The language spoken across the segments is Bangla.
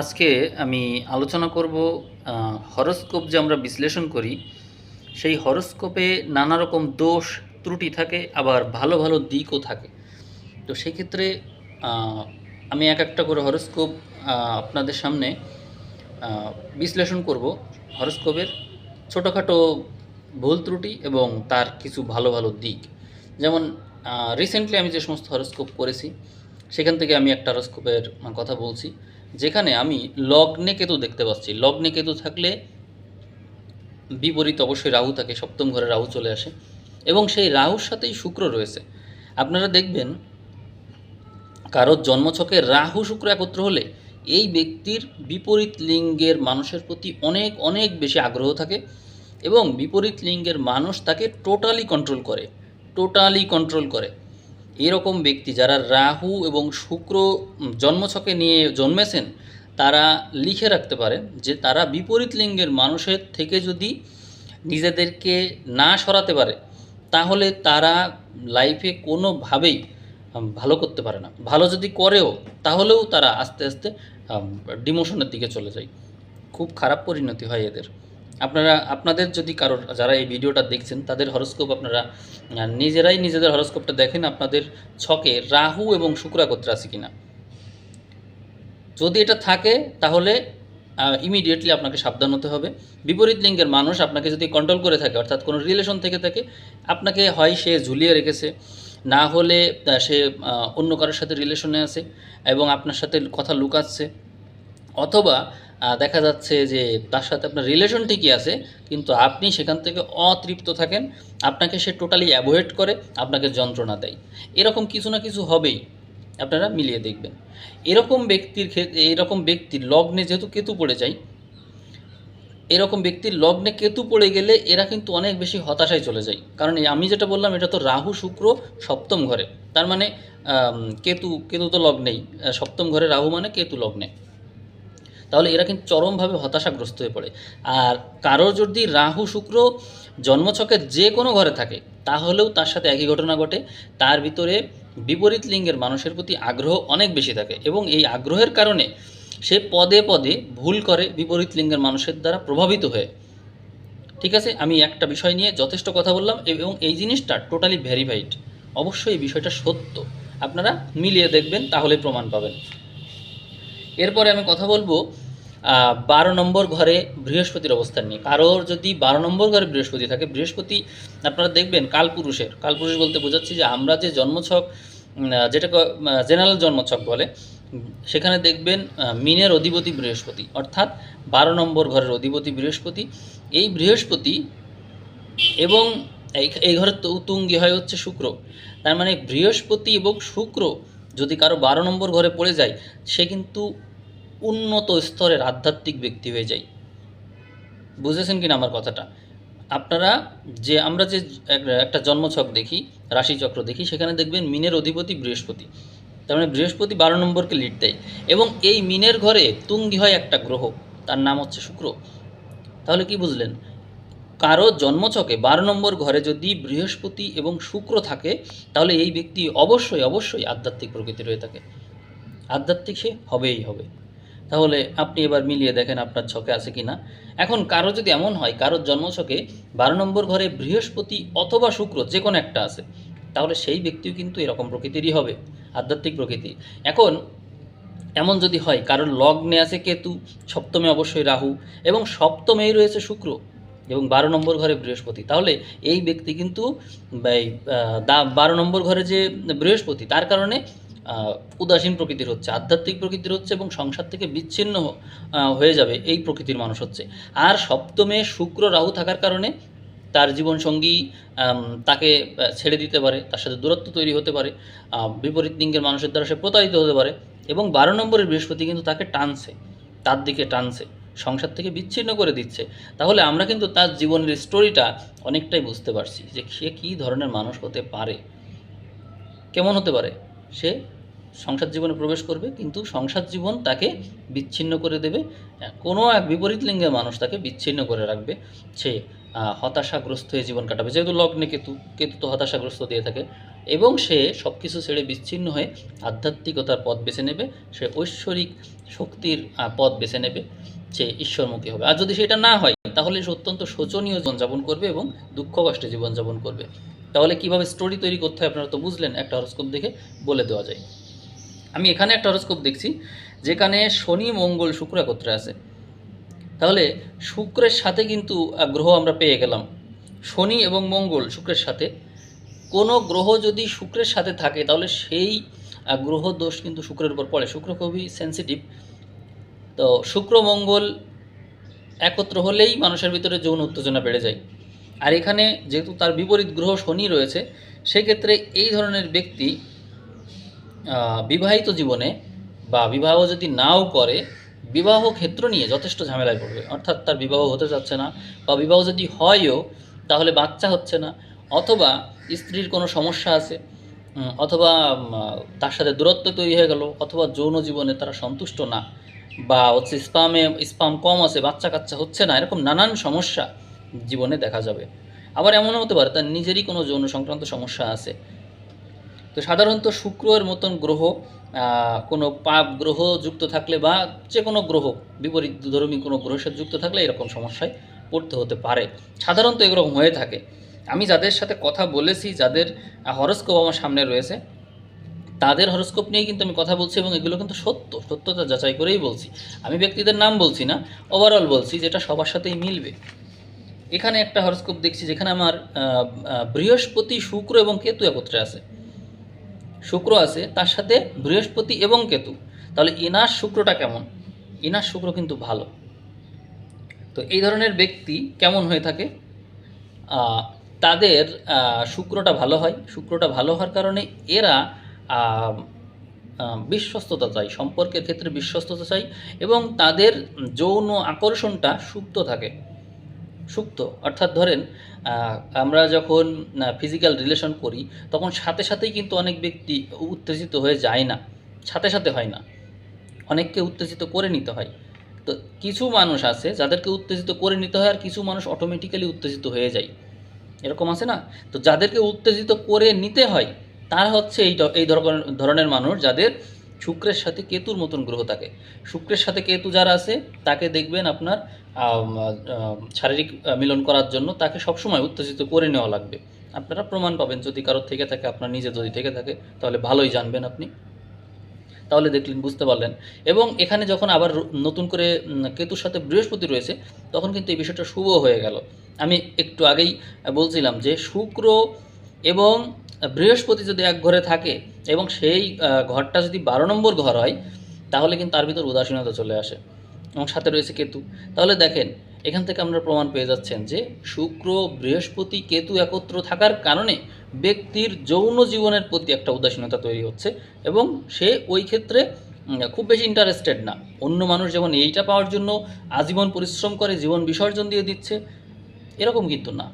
আজকে আমি আলোচনা করব হরস্কোপ যে আমরা বিশ্লেষণ করি, সেই হরস্কোপে নানা রকম দোষ, ত্রুটি থাকে, আবার ভালো ভালো দিকও থাকে। তো সেই ক্ষেত্রে আমি এক একটা করে হরস্কোপ আপনাদের সামনে বিশ্লেষণ করব। হরস্কোপের ছোটোখাটো ভুল ত্রুটি এবং তার কিছু ভালো ভালো দিক। যেমন রিসেন্টলি আমি যে সমস্ত হরস্কোপ করেছি, সেখান থেকে আমি একটা হরস্কোপের কথা বলছি। যেখানে আমি লগ্নে কেতু দেখতে পাচ্ছি। লগ্নে কেতু থাকলে বিপরীত অবশ্যই রাহু থাকে, সপ্তম ঘরে রাহু চলে আসে এবং সেই রাহুর সাথেই শুক্র রয়েছে। আপনারা দেখবেন কারোর জন্মছকে রাহু শুক্র একত্র হলে এই ব্যক্তির বিপরীত লিঙ্গের মানুষের প্রতি অনেক অনেক বেশি আগ্রহ থাকে এবং বিপরীত লিঙ্গের মানুষ তাকে টোটালি কন্ট্রোল করে, টোটালি কন্ট্রোল করে। এরকম ব্যক্তি যারা রাহু এবং শুক্র জন্মছকে নিয়ে জন্মেছেন, তারা লিখে রাখতে পারে যে তারা বিপরীত লিঙ্গের মানুষের থেকে যদি নিজেদেরকে না সরাতে পারে, তাহলে তারা লাইফে কোনোভাবেই ভালো করতে পারে না। ভালো যদি করেও, তাহলেও তারা আস্তে আস্তে ডিমোশনের দিকে চলে যায়। খুব খারাপ পরিণতি হয় এদের। আপনারা, আপনাদের যদি কারোর, যারা এই ভিডিওটা দেখছেন, তাদের হরস্কোপ আপনারা নিজেরাই নিজেদের হরস্কোপটা দেখেন আপনাদের ছকে রাহু এবং শুক্র একত্রে আছে কিনা। যদি এটা থাকে, তাহলে ইমিডিয়েটলি আপনাকে সাবধান হতে হবে। বিপরীত লিঙ্গের মানুষ আপনাকে যদি কন্ট্রোল করে থাকে, অর্থাৎ কোনো রিলেশন থেকে থাকে, আপনাকে হয় সে ঝুলিয়ে রেখেছে, না হলে সে অন্য কারোর সাথে রিলেশনে আছে এবং আপনার সাথে কথা লুকাচ্ছে, অথবা দেখা যাচ্ছে যে তার সাথে আপনার রিলেশন ঠিকই আছে, কিন্তু আপনি সেখান থেকে অতৃপ্ত থাকেন, আপনাকে সে টোটালি অ্যাভয়েড করে, আপনাকে যন্ত্রণা দেয়। এরকম কিছু না কিছু হবেই, আপনারা মিলিয়ে দেখবেন। এরকম ব্যক্তির ক্ষেত্রে এরকম ব্যক্তির লগ্নে যেহেতু কেতু পড়ে যায়, এরকম ব্যক্তির লগ্নে কেতু পড়ে গেলে এরা কিন্তু অনেক বেশি হতাশায় চলে যায়। কারণ আমি যেটা বললাম, এটা তো রাহু, শুক্র, সপ্তম ঘরে। তার মানে কেতু কেতু তো লগ্নেই সপ্তম ঘরে রাহু মানে কেতু লগ্নে। তাহলে এরা কিন্তু চরমভাবে হতাশাগ্রস্ত হয়ে পড়ে। আর কারও যদি রাহু, শুক্র জন্মছকের যে কোনো ঘরে থাকে, তাহলেও তার সাথে একই ঘটনা ঘটে। তার ভিতরে বিপরীত লিঙ্গের মানুষের প্রতি আগ্রহ অনেক বেশি থাকে এবং এই আগ্রহের কারণে সে পদে পদে ভুল করে বিপরীত লিঙ্গের মানুষের দ্বারা প্রভাবিত হয়ে। ঠিক আছে? আমি একটা বিষয় নিয়ে যথেষ্ট কথা বললাম এবং এই জিনিসটা টোটালি ভেরিফাইড অবশ্যই এই বিষয়টা সত্য। আপনারা মিলিয়ে দেখবেন, তাহলে প্রমাণ পাবেন। এরপরে আমি কথা বলব বারো নম্বর ঘরে বৃহস্পতির অবস্থান নিয়ে। কারোর যদি বারো নম্বর ঘরে বৃহস্পতি থাকে, বৃহস্পতি আপনারা দেখবেন কালপুরুষের। কালপুরুষ বলতে বোঝাচ্ছি যে আমরা যে জন্মছক যেটা জেনারেল জন্মছক বলে, সেখানে দেখবেন মিনের অধিপতি বৃহস্পতি। অর্থাৎ বারো নম্বর ঘরের অধিপতি বৃহস্পতি। এই বৃহস্পতি এবং এই ঘরের তুঙ্গি হয় হচ্ছে শুক্র। তার মানে বৃহস্পতি এবং শুক্র যদি কারও বারো নম্বর ঘরে পড়ে যায়, সে কিন্তু উন্নত স্তরের আধ্যাত্মিক ব্যক্তি হয়ে যায় বুঝেছেন কিনা আমার কথাটা? আপনারা যে আমরা যে একটা জন্মছক দেখি, রাশিচক্র দেখি, সেখানে দেখবেন মিনের অধিপতি বৃহস্পতি। তার মানে বৃহস্পতি বারো নম্বরকে লিড দেয়। এবং এই মিনের ঘরে তুঙ্গি হয় একটা গ্রহ, তার নাম হচ্ছে শুক্র। তাহলে কি বুঝলেন? কারও জন্মছকে বারো নম্বর ঘরে যদি বৃহস্পতি এবং শুক্র থাকে, তাহলে এই ব্যক্তি অবশ্যই অবশ্যই আধ্যাত্মিক প্রকৃতির হয়ে থাকে। আধ্যাত্মিক সে হবেই হবে। তাহলে আপনি এবার মিলিয়ে দেখেন আপনার ছকে আছে কি না এখন কারও যদি এমন হয়, কারোর জন্মছকে বারো নম্বর ঘরে বৃহস্পতি অথবা শুক্র যে কোনো একটা আছে, তাহলে সেই ব্যক্তিও কিন্তু এরকম প্রকৃতিরই হবে, আধ্যাত্মিক প্রকৃতি। এখন এমন যদি হয়, কারোর লগ্নে আছে কেতু, সপ্তমে অবশ্যই রাহু এবং সপ্তমেই রয়েছে শুক্র এবং বারো নম্বর ঘরে বৃহস্পতি, তাহলে এই ব্যক্তি কিন্তু বারো নম্বর ঘরে যে বৃহস্পতি, তার কারণে উদাসীন প্রকৃতির হচ্ছে, আধ্যাত্মিক প্রকৃতির হচ্ছে এবং সংসার থেকে বিচ্ছিন্ন হয়ে যাবে এই প্রকৃতির মানুষ হচ্ছে। আর সপ্তমে শুক্র রাহু থাকার কারণে তার জীবনসঙ্গী তাকে ছেড়ে দিতে পারে, তার সাথে দূরত্ব তৈরি হতে পারে বিপরীত লিঙ্গের মানুষের দ্বারা সে প্রতারিত হতে পারে এবং বারো নম্বরের বৃহস্পতি কিন্তু তাকে টানছে, তার দিকে টানছে, সংসার থেকে বিচ্ছিন্ন করে দিচ্ছে। তাহলে আমরা কিন্তু তার জীবনের স্টোরিটা অনেকটাই বুঝতে পারছি যে সে কী ধরনের মানুষ হতে পারে। কেমন হতে পারে? সে সংসার জীবনে প্রবেশ করবে, কিন্তু সংসার জীবন তাকে বিচ্ছিন্ন করে দেবে। কোনো এক বিপরীত লিঙ্গের মানুষ তাকে বিচ্ছিন্ন করে রাখবে। সে হতাশাগ্রস্ত হয়ে জীবন কাটাবে, যেহেতু লগ্নে কেতু কেতু তো হতাশাগ্রস্ত দিয়ে থাকে। এবং সে সব কিছু ছেড়ে বিচ্ছিন্ন হয়ে আধ্যাত্মিকতার পথ বেছে নেবে। সে ঐশ্বরিক শক্তির পথ বেছে নেবে। সে ঈশ্বরমুখী হবে। আর যদি সেটা না হয়, তাহলে সে অত্যন্ত শোচনীয় জীবনযাপন করবে এবং দুঃখ কষ্টে জীবনযাপন করবে। তাহলে কীভাবে স্টোরি তৈরি করতে হয় আপনারা তো বুঝলেন, একটা হরস্কোপ দেখে বলে দেওয়া যায়। আমি এখানে একটা হরস্কোপ দেখছি, যেখানে শনি, মঙ্গল, শুক্র একত্রে আছে। তাহলে শুক্রের সাথে কিন্তু গ্রহ আমরা পেয়ে গেলাম। শনি এবং মঙ্গল শুক্রের সাথে। কোনো গ্রহ যদি শুক্রের সাথে থাকে, তাহলে সেই গ্রহ দোষ কিন্তু শুক্রের উপর পড়ে। শুক্র খুবই সেন্সিটিভ তো শুক্র, মঙ্গল একত্র হলেই মানুষের ভিতরে যৌন উত্তেজনা বেড়ে যায়। আর এখানে যেহেতু তার বিপরীত গ্রহ শনি রয়েছে, সেক্ষেত্রে এই ধরনের ব্যক্তি বিবাহিত জীবনে বা বিবাহ যদি নাও করে, বিবাহ ক্ষেত্র নিয়ে যথেষ্ট ঝামেলায় পড়বে। অর্থাৎ তার বিবাহ হতে যাচ্ছে না বা বিবাহ যদি হয়ও, তাহলে বাচ্চা হচ্ছে না অথবা স্ত্রীর কোনো সমস্যা আছে অথবা তার সাথে দূরত্ব তৈরি হয়ে গেল অথবা যৌন জীবনে তারা সন্তুষ্ট না বা হচ্ছে স্পামে স্পাম কম আছে বাচ্চা কাচ্চা হচ্ছে না, এরকম নানান সমস্যা জীবনে দেখা যাবে। আবার এমনও হতে পারে, তার নিজেরই কোনো যৌন সংক্রান্ত সমস্যা আছে। তো সাধারণত শুক্রের মতন গ্রহ কোনো পাপ গ্রহ যুক্ত থাকলে বা যে কোনো গ্রহ, বিপরীত ধর্মী কোনো গ্রহের সাথে যুক্ত থাকলে এরকম সমস্যায় পড়তে হতে পারে। সাধারণত এরকম হয়ে থাকে। আমি যাদের সাথে কথা বলেছি, যাদের হরস্কোপ আমার সামনে রয়েছে, তাদের হরস্কোপ নিয়েই কিন্তু আমি কথা বলছি এবং এগুলো কিন্তু সত্য। সত্যতা যাচাই করেই বলছি। আমি ব্যক্তিদের নাম বলছি না ওভারঅল বলছি, যেটা সবার সাথেই মিলবে। এখানে একটা হরস্কোপ দেখছি যেখানে আমার বৃহস্পতি, শুক্র এবং কেতু একত্রে আছে। শুক্র আছে, তার সাথে বৃহস্পতি এবং কেতু। তাহলে ইনার শুক্রটা কেমন? ইনার শুক্র কিন্তু ভালো। তো এই ধরনের ব্যক্তি কেমন হয়ে থাকে? তাদের শুক্রটা ভালো হয়। শুক্রটা ভালো হওয়ার কারণে এরা বিশ্বস্ততা চাই সম্পর্কের ক্ষেত্রে বিশ্বস্ততা চাই এবং তাদের যৌন আকর্ষণটা সুপ্ত থাকে। সুপ্ত। অর্থাৎ ধরেন আমরা যখন ফিজিক্যাল রিলেশন করি, তখন সাথে সাথেই কিন্তু অনেক ব্যক্তি উত্তেজিত হয়ে যায় না। সাথে সাথে হয় না। অনেককে উত্তেজিত করে নিতে হয়। তো কিছু মানুষ আছে, যাদেরকে উত্তেজিত করে নিতে হয় আর কিছু মানুষ অটোমেটিক্যালি উত্তেজিত হয়ে যায়। এরকম আছে না? তো যাদেরকে উত্তেজিত করে নিতে হয়, তারা হচ্ছে এই এই ধরনের ধরনের মানুষ যাদের শুক্রের সাথে কেতুর মতন গ্রহ থাকে। শুক্রের সাথে কেতু যারা আছে, তাকে দেখবেন আপনার শারীরিক মিলন করার জন্য তাকে সবসময় উত্তেজিত করে নেওয়া লাগবে। আপনারা প্রমাণ পাবেন, যদি কারোর থেকে থাকে, আপনার নিজে যদি থেকে থাকে, তাহলে ভালোই জানবেন আপনি। তাহলে দেখলেন, বুঝতে পারলেন। এবং এখানে যখন আবার নতুন করে কেতুর সাথে বৃহস্পতি রয়েছে, তখন কিন্তু এই বিষয়টা শুভ হয়ে গেল। আমি একটু আগেই বলছিলাম যে শুক্র এবং বৃহস্পতি যদি এক ঘরে থাকে এবং সেই ঘরটা যদি বারো নম্বর ঘর হয়, তাহলে কিন্তু তার ভিতর উদাসীনতা চলে আসে। এবং সাথে রয়েছে কেতু। তাহলে দেখেন, এখান থেকে আমরা প্রমাণ পেয়ে যাচ্ছেন যে শুক্র, বৃহস্পতি, কেতু একত্র থাকার কারণে ব্যক্তির যৌন জীবনের প্রতি একটা উদাসীনতা তৈরি হচ্ছে এবং সে ওই ক্ষেত্রে খুব বেশি ইন্টারেস্টেড না। অন্য মানুষ যেমন এইটা পাওয়ার জন্য আজীবন পরিশ্রম করে, জীবন বিসর্জন দিয়ে দিচ্ছে, এরকম কিন্তু না।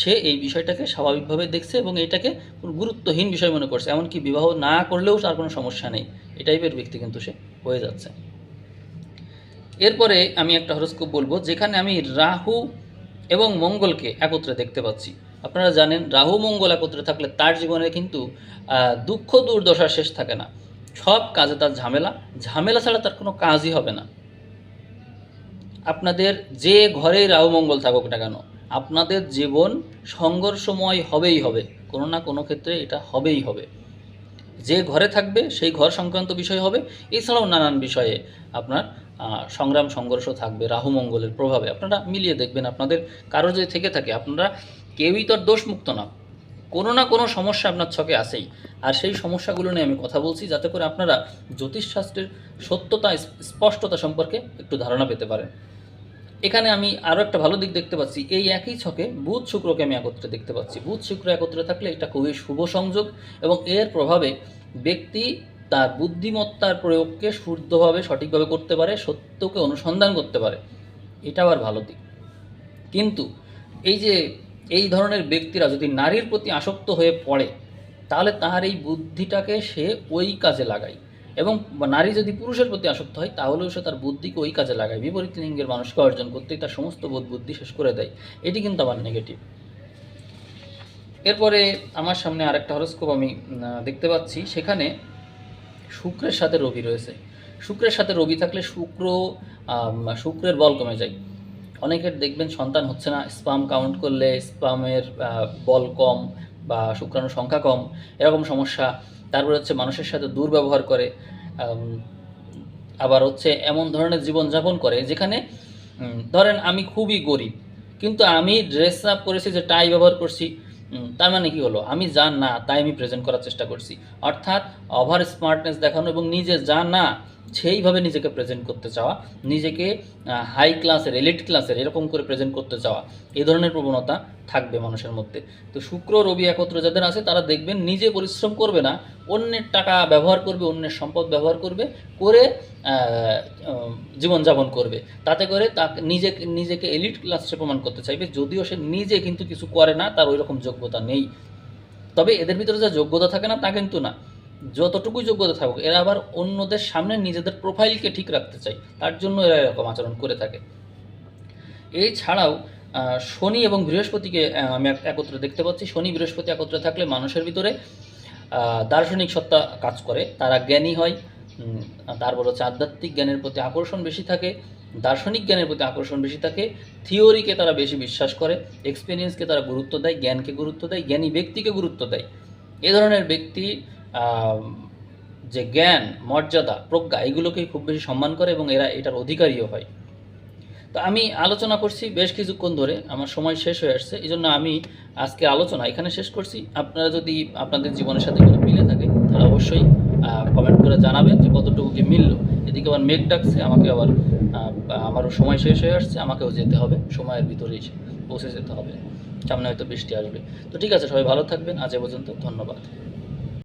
সে এই বিষয়টাকে স্বাভাবিকভাবে দেখছে এবং এটাকে গুরুত্বহীন বিষয় মনে করছে। এমনকি বিবাহ না করলেও তার কোনো সমস্যা নেই। এই টাইপের ব্যক্তি কিন্তু সে হয়ে যাচ্ছে। এরপরে আমি একটা হরস্কোপ বলব, যেখানে আমি রাহু এবং মঙ্গলকে একত্রে দেখতে পাচ্ছি। আপনারা জানেন, রাহু মঙ্গল একত্রে থাকলে তার জীবনে কিন্তু দুঃখ, দুর্দশা শেষ থাকে না। সব কাজে তার ঝামেলা। ঝামেলা ছাড়া তার কোনো কাজই হবে না। আপনাদের যে ঘরেই রাহু মঙ্গল থাকুক না কেন আপনাদের জীবন সংঘর্ষময় হবেই হবে। কোনো না কোনো ক্ষেত্রে এটা হবেই হবে। যে ঘরে থাকবে, সেই ঘর সংক্রান্ত বিষয় হবে। এছাড়াও নানান বিষয়ে আপনার সংগ্রাম, সংঘর্ষ থাকবে, রাহু, মঙ্গলের প্রভাবে। আপনারা মিলিয়ে দেখবেন আপনাদের কারও যদি থেকে থাকে, আপনারা কেউই তো আর দোষমুক্ত না। কোনো না কোনো সমস্যা আপনার ছকে আসেই আর সেই সমস্যাগুলো নিয়ে আমি কথা বলছি যাতে করে আপনারা জ্যোতিষশাস্ত্রের সত্যতা, স্পষ্টতা সম্পর্কে একটু ধারণা পেতে পারেন। এখানে আমি আরও একটা ভালো দিক দেখতে পাচ্ছি। এই একই ছকে বুধ শুক্রকে আমি একত্রে দেখতে পাচ্ছি। বুধ শুক্র একত্রে থাকলে এটা খুবই শুভ সংযোগ এবং এর প্রভাবে ব্যক্তি তার বুদ্ধিমত্তার প্রয়োগকে শুদ্ধভাবে, সঠিকভাবে করতে পারে, সত্যকে অনুসন্ধান করতে পারে। এটা আবার ভালো দিক। কিন্তু এই যে এই ধরনের ব্যক্তিরা যদি নারীর প্রতি আসক্ত হয়ে পড়ে, তাহলে তার এই বুদ্ধিটাকে সে ওই কাজে লাগায়। এবং নারী যদি পুরুষের প্রতি আসক্ত হয়, তাহলেও সে তার বুদ্ধিকে ওই কাজে লাগায়। বিপরীত লিঙ্গের মানুষকে অর্জন করতে তার সমস্ত বোধ বুদ্ধি শেষ করে দেয়। এটি কিন্তু আবার নেগেটিভ এরপরে আমার সামনে আরেকটা হরস্কোপ আমি দেখতে পাচ্ছি। সেখানে শুক্রের সাথে রবি রয়েছে। শুক্রের সাথে রবি থাকলে শুক্র শুক্রের বল কমে যায়। অনেকের দেখবেন সন্তান হচ্ছে না স্পাম কাউন্ট করলে স্পামের বল কম বা শুক্রাণুর সংখ্যা কম। এরকম সমস্যা। তারপরে হচ্ছে মানুষের সাথে দুর্ব্যবহার করে আবার হচ্ছে এমন ধরনের জীবনযাপন করে যেখানে ধরেন আমি খুবই গরিব, কিন্তু আমি ড্রেস আপ করেছি যে টাই ব্যবহার করছি তার মানে কি হলো? আমি যা না তাই আমি প্রেজেন্ট করার চেষ্টা করছি। অর্থাৎ ওভার স্মার্টনেস দেখানো এবং নিজে যা না সেইভাবে নিজেকে প্রেজেন্ট করতে চাওয়া, নিজেকে হাই ক্লাসের এলিট ক্লাসের এরকম করে প্রেজেন্ট করতে চাওয়া, এই ধরনের প্রবণতা থাকবে মানুষের মধ্যে। তো শুক্র, রবি একত্র যাদের আছে, তারা দেখবেন নিজে পরিশ্রম করবে না, অন্যের টাকা ব্যবহার করবে, অন্যের সম্পদ ব্যবহার করবে, করে জীবনযাপন করবে। তাতে করে তাকে নিজেকে নিজেকে এলিট ক্লাসে প্রমাণ করতে চাইবে, যদিও সে নিজে কিন্তু কিছু করে না, তার ওই রকম যোগ্যতা নেই। তবে এদের ভিতরে যা যোগ্যতা থাকে না, তা কিন্তু না। যতটুকুই যোগ্যতা থাকুক, এরা আবার অন্যদের সামনে নিজেদের প্রোফাইলকে ঠিক রাখতে চায়। তার জন্য এরা এরকম আচরণ করে থাকে। এছাড়াও শনি এবং বৃহস্পতিকে আমি একত্রে দেখতে পাচ্ছি। শনি বৃহস্পতি একত্রে থাকলে মানুষের ভিতরে দার্শনিক সত্তা কাজ করে। তারা জ্ঞানী হয় তারপর হচ্ছে আধ্যাত্মিক জ্ঞানের প্রতি আকর্ষণ বেশি থাকে, দার্শনিক জ্ঞানের প্রতি আকর্ষণ বেশি থাকে, থিওরিকে তারা বেশি বিশ্বাস করে এক্সপিরিয়েন্সকে তারা গুরুত্ব দেয়, জ্ঞানকে গুরুত্ব দেয়, জ্ঞানী ব্যক্তিকে গুরুত্ব দেয়। এ ধরনের ব্যক্তি যে জ্ঞান, মর্যাদা, প্রজ্ঞা, এগুলোকেই খুব বেশি সম্মান করে এবং এরা এটার অধিকারীও হয়। তো আমি আলোচনা করছি বেশ কিছুক্ষণ ধরে, আমার সময় শেষ হয়ে আসছে এই জন্য আমি আজকে আলোচনা এখানে শেষ করছি। আপনারা যদি আপনাদের জীবনের সাথে কোনো মিলে থাকে, তাহলে অবশ্যই কমেন্ট করে জানাবেন যে কতটুকু কি মিললো। এদিকে আবার মেঘ ডাকছে, আমাকে আবার আমারও সময় শেষ হয়ে আসছে, আমাকেও যেতে হবে, সময়ের ভিতরে এসে পৌঁছে যেতে হবে। সামনে হয়তো বৃষ্টি আসবে। তো ঠিক আছে, সবাই ভালো থাকবেন, আজ এ পর্যন্ত, ধন্যবাদ।